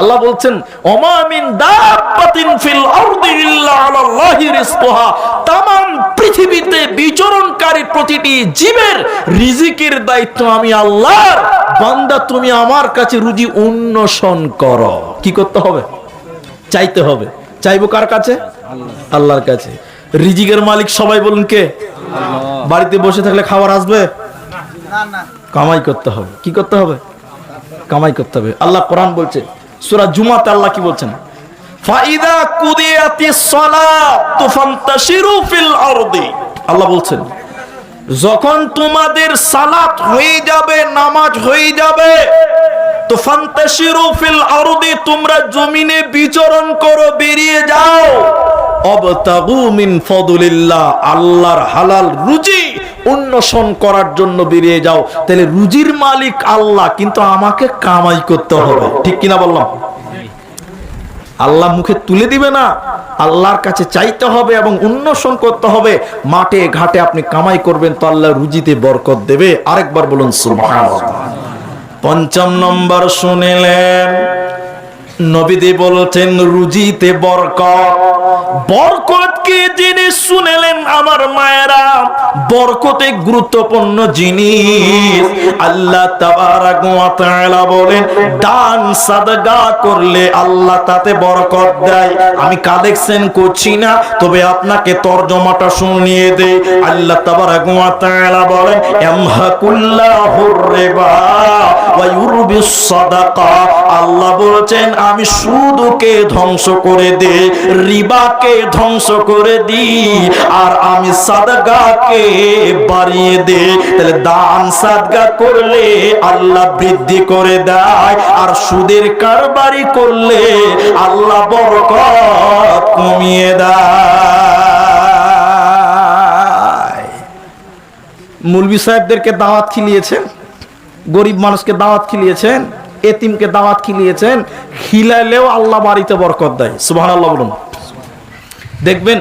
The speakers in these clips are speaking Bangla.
আল্লাহ বলছেন অমামিন দাব্বাতিন ফিল আরদি ইল্লা আলাল্লাহি রিজকুহা। তামাম পৃথিবীতে বিচরণকারী প্রতিটি জীবের রিজিকের দায়িত্ব আমি আল্লাহর। বান্দা তুমি আমার কাছে রুজি উন্নসন করো। কি করতে হবে? চাইতে হবে। চাইব কার কাছে? আল্লাহর কাছে। রিজিকের মালিক সবাই বলুন কে? বাড়িতে বসে থাকলে খাবার আসবে? কামাই করতে হবে। কি করতে হবে? কামাই করতে হবে। আল্লাহ কোরআন বলছে সূরা জুমাতে আল্লাহ কি বলছেন? আল্লাহ বলছেন, যখন তোমাদের সালাত হয়ে যাবে, নামাজ হয়ে যাবে, তো ফান্তাশিরু ফিল আরদি তোমরা জমিনে বিচরণ করো, বেরিয়ে যাও। অবতাগু মিন আল্লাহর হালাল রুজি উন্নসন করার জন্য বেরিয়ে যাও। তাহলে রুজির মালিক আল্লাহ, কিন্তু আমাকে কামাই করতে হবে। ঠিক কিনা বললাম? আল্লাহ মুখে তুলে দিবে না, আল্লাহর কাছে চাইতে হবে এবং উন্নসন করতে হবে। মাঠে, ঘাটে আপনি কামাই করবেন, তো আল্লাহ রুজিতে বরকত দেবে। আরেকবার বলুন, সুবহানাল্লাহ। পঞ্চম নম্বর শুনিলেন নবীদি বলছেন, রুজিতে বরকত। বরকত কি জিনিস শুনেলেন আমার মায়েরা, বরকতে গুরুত্বপূর্ণ জিনিস। আল্লাহ তাআলা বলেন, দান, সাদগা করলে আল্লাহ তাতে বরকত দেয়। আমি কালেকশন করছি না, তবে আপনাকে তরজমাটা শুনিয়ে দেই। আল্লাহ তাআলা বলেন, ইয়ামহাকুল্লাহুর রিবা ওয়া ইউরবিস সাদাকা। আল্লাহ বলছেন আমি সুদকে ধ্বংস করে দে, রিবাকে ধ্বংস করে দি, আর আমি সাদগাকে বাড়িয়ে দে। তাহলে দান সাদগা করলে আল্লাহ বৃদ্ধি করে দেয়, আর সুদের কারবারি করলে আল্লাহ বরকত কমিয়ে দেয়। মুলবি সাহেবদেরকে দাওয়াত খিলিয়েছেন, গরিব মানুষকে দাওয়াত খিলিয়েছেন। এতিমকে দাওয়াত খিলিয়েছেন খিলাইলেও আল্লাহ বাড়িতে বরকত দেয়। সুবাহ আল্লাহ বলুন। দেখবেন,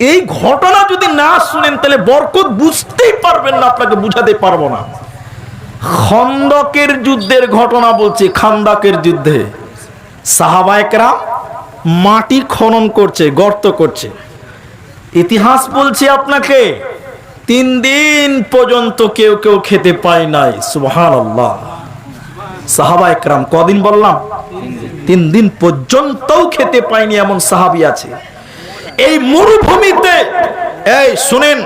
এই ঘটনা যদি না শুনেন, তাহলে বরকত বুঝতেই পারবেন না, আপনাকে বুঝাতে পারব না। খন্দকের যুদ্ধের ঘটনা বলছি, খান্দাকের যুদ্ধে। সাহাবায়করা মাটি খনন করছে, গর্ত করছে। ইতিহাস বলছি আপনাকে, তিন দিন পর্যন্ত কেউ কেউ খেতে পায় নাই সুবহান আল্লাহ সাহাবা একরাম কদিন বললাম? তিন দিন পর্যন্তও খেতে পায়নি এমন সাহাবি আছে। এই মরুভূমিতে, এই শুনেন,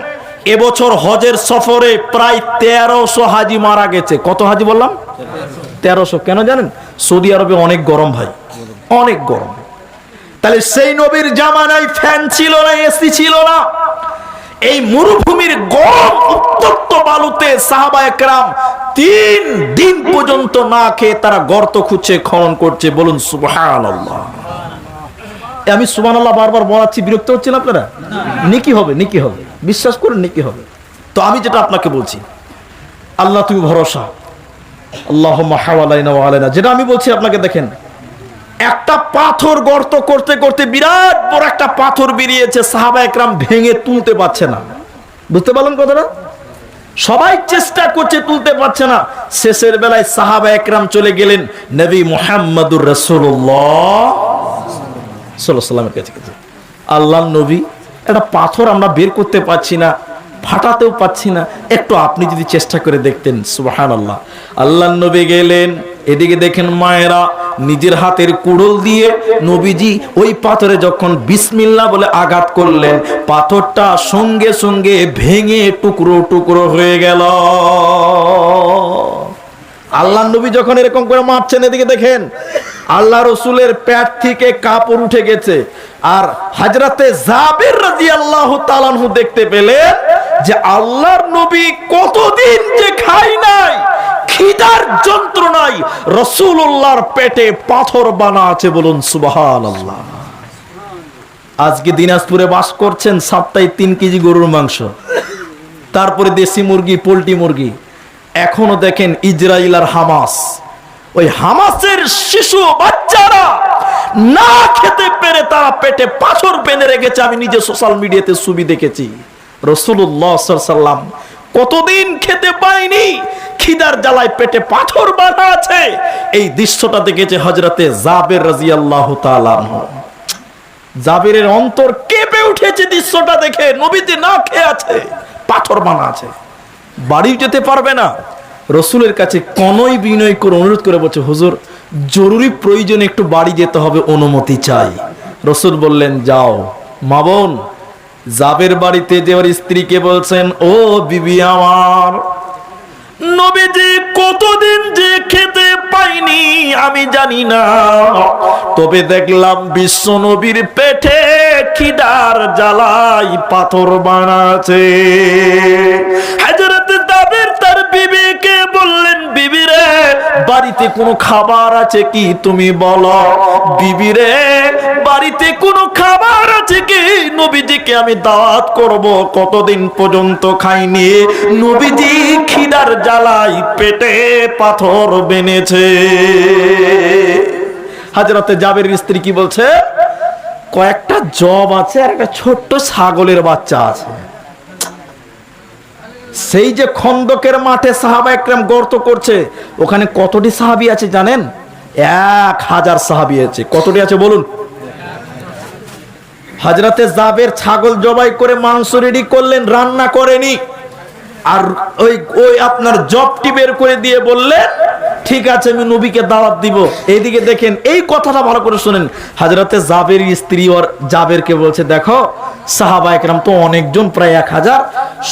এবছর হজের সফরে প্রায় তেরোশো হাজি মারা গেছে। কত হাজি বললাম? তেরোশো। কেন জানেন? সৌদি আরবে অনেক গরম ভাই, অনেক গরম। তাহলে সেই নবীর জামানায় ফ্যান ছিল না এসি ছিল না। এই মরুভূমির গরম উত্তপ্ত বালুতে সাহাবা একরাম তিন দিন পর্যন্ত না খেয়ে তারা গর্ত খুঁজছে, খনন করছে। বলুন সুবহান আমি আল্লাহ বারবার বলাচ্ছি, বিরক্ত হচ্ছেন আপনারা? নিকি হবে নিকি হবে। বিশ্বাস করুন, নিকি হবে। তো আমি যেটা আপনাকে বলছি, আল্লাহ তুমি ভরসা। আল্লাহ যেটা আমি বলছি, আপনাকে দেখেন একটা পাথর গর্ত করতে করতে বিরাট বড় একটা পাথর বেরিয়েছে, সাহাবা একরাম ভেঙে তুলতে পারছে না। বুঝতে পারলেন কথাটা? সবাই চেষ্টা করছে তুলতে পারছে না। শেষের বেলায় সাহাবা একরাম চলে গেলেন নবী মুহাম্মদুর সাল্লাল্লাহু সাল্লামের কাছে। গেছে আল্লাহ নবী, একটা পাথর আমরা বের করতে পারছি না, ফাটাতেও পাচ্ছি না। একটু আপনি যদি চেষ্টা করে দেখতেন সুবাহান আল্লাহ আল্লাহ নবী গেলেন, এদিকে দেখেন মায়েরা নিজের হাতের কুড়োল দিয়ে নবীজি ওই পাথরে যখন বিসমিল্লা বলে আঘাত করলেন, পাথরটা সঙ্গে সঙ্গে ভেঙে টুকরো টুকরো হয়ে গেল। আল্লাহ নবী যখন এরকম করে মারছেন এদিকে দেখেন আল্লাহ রসুলের প্যাট থেকে কাপড় উঠে গেছে। আর হাজরাতে জাবির রাজি আল্লাহ তালানহু দেখতে পেলেন যে আল্লাহর নবী কতদিন যে খাই নাই। খিদার যন্ত্রণায় রসুল্লাহর পেটে পাথর বানা আছে বলুন সুবাহান আল্লাহ আজকে দিনাজপুরে বাস করছেন সপ্তাহে তিন কেজি গরুর মাংস। তারপরে দেশি মুরগি, পোলট্রি মুরগি। এখনও দেখেন ইসরায়েল আর হামাস। ওই হামাসের শিশু বাচ্চারা না খেতে পেরে তারা পেটে পাথর বেঁধে রেখেছে, আমি নিজে সোশ্যাল মিডিয়াতে ছবি দেখেছি। রসুল্লাহ সাল্লাম কতদিন খেতে পাইনি খিদার জ্বালায় পেটে পাথর বাঁধা আছে। এই দৃশ্যটা দেখেছে হজরতে জাবের রাজিয়াল্লাহ তাআলা জাবিরের অন্তর কেঁপে উঠেছে দৃশ্যটা দেখে, নবীতে না খেয়ে আছে, পাথর বানা আছে। বাড়ি যেতে পারবে না। রসুলের কাছে কনই বিনয় করে অনুরোধ করে বলছে, হুজুর, জরুরি প্রয়োজনে একটু বাড়ি যেতে হবে, অনুমতি চাই। রসুল বললেন, যাও। মা বোন, জাবের বাড়িতে যে ওর স্ত্রীকে বলছেন, ও বিবি আমার। নবীজি কতদিন যে খেতে পাইনি আমি জানি না। তবে দেখলাম বিশ্ব নবীর পেটে খিদার জ্বালাই পাথর বানাছে হাজরত দাবের তার বিবিকে বললেন বাড়িতে কোনো খাবার আছে কি তুমি বলো? বিবি রে বাড়িতে কোনো খাবার আছে কি? নবীজিকে আমি দাওয়াত করব, কতদিন পর্যন্ত খাইনি? নবীজি খিদার জ্বালাই পেটে পাথর বেনেছে হাজরতে জাবের স্ত্রী কি বলছে? কয়েকটা জব আছে আর একটা ছোট্ট ছাগলের বাচ্চা আছে। সেই যে খন্দকের মাঠে সাহাবা একরাম গর্ত করছে, ওখানে কতটি সাহাবি আছে জানেন? এক হাজার সাহাবি আছে। কতটি আছে বলুন? হাজরাতে জাবের ছাগল জবাই করে মাংস রেডি করলেন, রান্না করেনি। আর ওই ওই আপনার জবটি বের করে দিয়ে বললেন, ঠিক আছে, আমি নবীকে দাওয়াত দিব। এইদিকে দেখেন, এই কথাটা ভালো করে শুনেন। হাজরাতে জাবের স্ত্রী ওর জাবেরকে বলছে, দেখো, সাহাবা একরাম তো অনেকজন, প্রায় এক হাজার।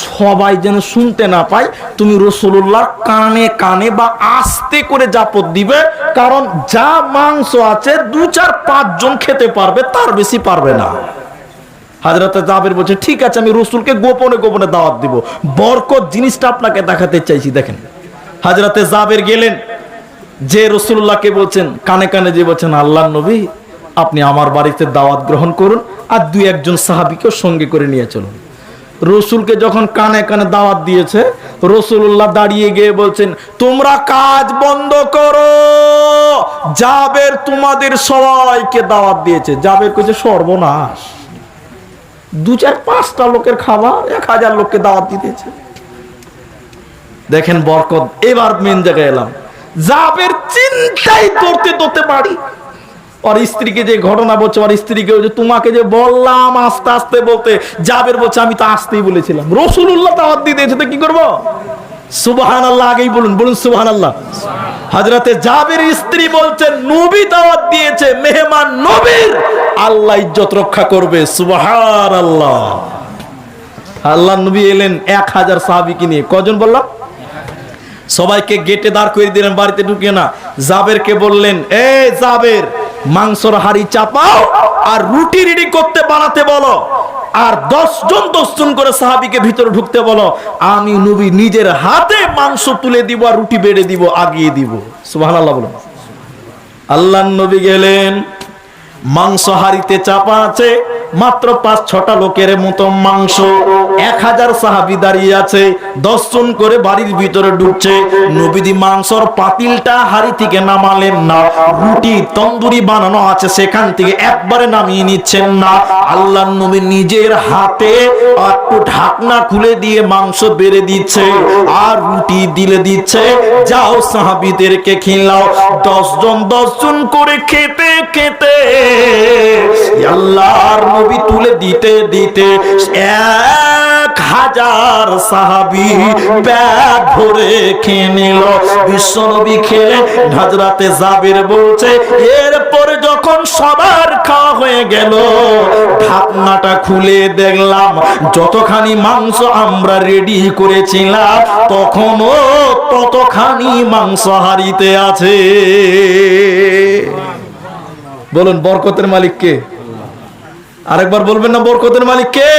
সবাই যেন শুনতে না পায়, তুমি রসুল্লাহর কানে কানে বা আস্তে করে জাপত দিবে কারণ যা মাংস আছে দু চার পাঁচজন খেতে পারবে, তার বেশি পারবে না। ঠিক আছে, আমি রসুলকে গোপনে গোপনে দাওয়াত দিব। বরকত জিনিসটা আপনাকে দেখাতে চাইছি, দেখেন। জাবের গেলেন, যে রসুল্লাহকে বলছেন, কানে কানে যে বলছেন, আল্লাহ নবী, আপনি আমার বাড়িতে দাওয়াত গ্রহণ করুন আর দুই, একজন সাহাবিকেও সঙ্গে করে নিয়ে চলুন। রসুলকে যখন কানে কানে দাওয়াত দিয়েছে রসুল্লাহ দাঁড়িয়ে গিয়ে বলছেন, তোমরা কাজ বন্ধ করো। জাবের তোমাদের সবাইকে দাওয়াত দিয়েছে। জাবের কইছে, সর্বনাশ। দু চার পাঁচটা লোকের খাবার, এক হাজার লোককে দাওয়াত দিতেছে। দেখেন বরকত, এবার মেন জায়গায় এলাম। জাবের চিন্তাই ধরতে ধরতে পারি ওর স্ত্রীকে যে ঘটনা বলছে ওর স্ত্রীকে যে তোমাকে যে বললাম আস্তে আস্তে বলতে, জাবের বলছে, আমি তো আসতেই বলেছিলাম। রসুল্লাহ দাওয়াত দিতেছে তো কি করব? সুবাহান আল্লাহ আগেই বলুন বলুন সুবাহান আল্লাহ হাজরাতে জাবের স্ত্রী বলছেন নবী দাওয়াত দিয়েছে, মেহমান নবীর। আল্লাহ ইজ্জত রক্ষা করবে সুবাহান আল্লাহ আল্লাহ নবী এলেন এক হাজার সাহাবিকে নিয়ে। কজন বললাম? সবাইকে গেটে দাঁড় করে দিলেন, বাড়িতে ঢুকিয়ে না। জাবেরকে বললেন, এ জাবের মাংসর হাড়ি চাপাও আর রুটি রেডি করতে বানাতে বলো। আর দশজন দশজন দশ জন করে সাহাবিকে ভিতরে ঢুকতে বলো, আমি নবী নিজের হাতে মাংস তুলে দিব আর রুটি বেড়ে দিব, আগিয়ে দিব। সুবহানাল্লাহ বলুন। আল্লাহ নবী গেলেন, মাংস হাড়িতে চাপা আছে মাত্র পাঁচ, ছটা লোকের মতো মাংস। এক হাজার সাহাবি দাঁড়িয়ে আছে, দশ জন করে বাড়ির ভিতরে ঢুকছে। নবীদি মাংসর পাতিলটা হাড়ি থেকে নামালেন না, রুটি, তন্দুরি বানানো আছে, সেখান থেকে একবারে নামিয়ে নিচ্ছেন না। আল্লাহ নবী নিজের হাতে একটু ঢাকনা খুলে দিয়ে মাংস বেড়ে দিচ্ছে আর রুটি দিলে দিচ্ছে। যাও সাহাবিদেরকে খিলাও। দশ জন দশ জন করে খেতে খেতে আল্লাহর নবী তুলে দিতে দিতে এক হাজার সাহাবি ব্যাগ ভরে খেয়ে নিল। বিশ্ব নবী খেলে হাজরাতে জাবির বলছে, এরপরে যখন সবার খাওয়া হয়ে গেল, ঢাকনাটা খুলে দেখলাম, যতখানি মাংস আমরা রেডি করেছিলাম, তখনও ততখানি মাংস হারিতে আছে। বলুন, বরকতের মালিক কে? আরেকবার বলবেন না, বরকতের মালিক কে?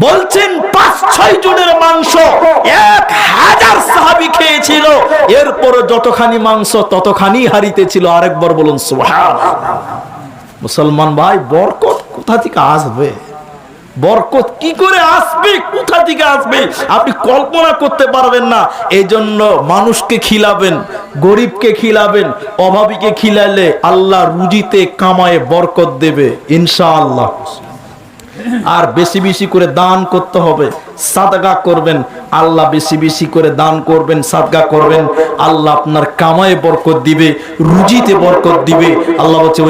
বলছেন পাঁচ, ছয় জনের মাংস, এক হাজার সাহাবি খেয়েছিল। এরপর যতখানি মাংস, ততখানি হারিতে ছিল। আরেকবার বলুন সুবহান মুসলমান ভাই, বরকত কোথা থেকে আসবে বরকত কি করে আসবে? কোথা থেকে আসবে? আপনি কল্পনা করতে পারবেন না। এই জন্য মানুষকে খিলাবেন, গরিবকে খিলাবেন, অভাবীকে খিলালে আল্লাহ রুজিতে কামায় বরকত দেবে, ইনশাআল্লাহ। আর বেশি বেশি করে দান করতে হবে। সাদগা করবেন, আল্লাহ বেশি বেশি করে দান করবেন, সাদগা করবেন। আল্লাহ আপনার কামায় বরকত দিবে, রুজিতে বরকত দিবে। আল্লাহ বলছে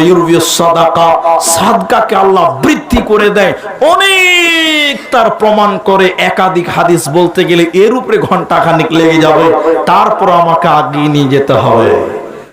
সাদাকা সাদগাকে আল্লাহ বৃদ্ধি করে দেয়। অনেক তার প্রমাণ করে একাধিক হাদিস বলতে গেলে এর উপরে ঘণ্টা খানিক লেগে যাবে। তারপর আমাকে আগিয়ে নিয়ে যেতে হবে।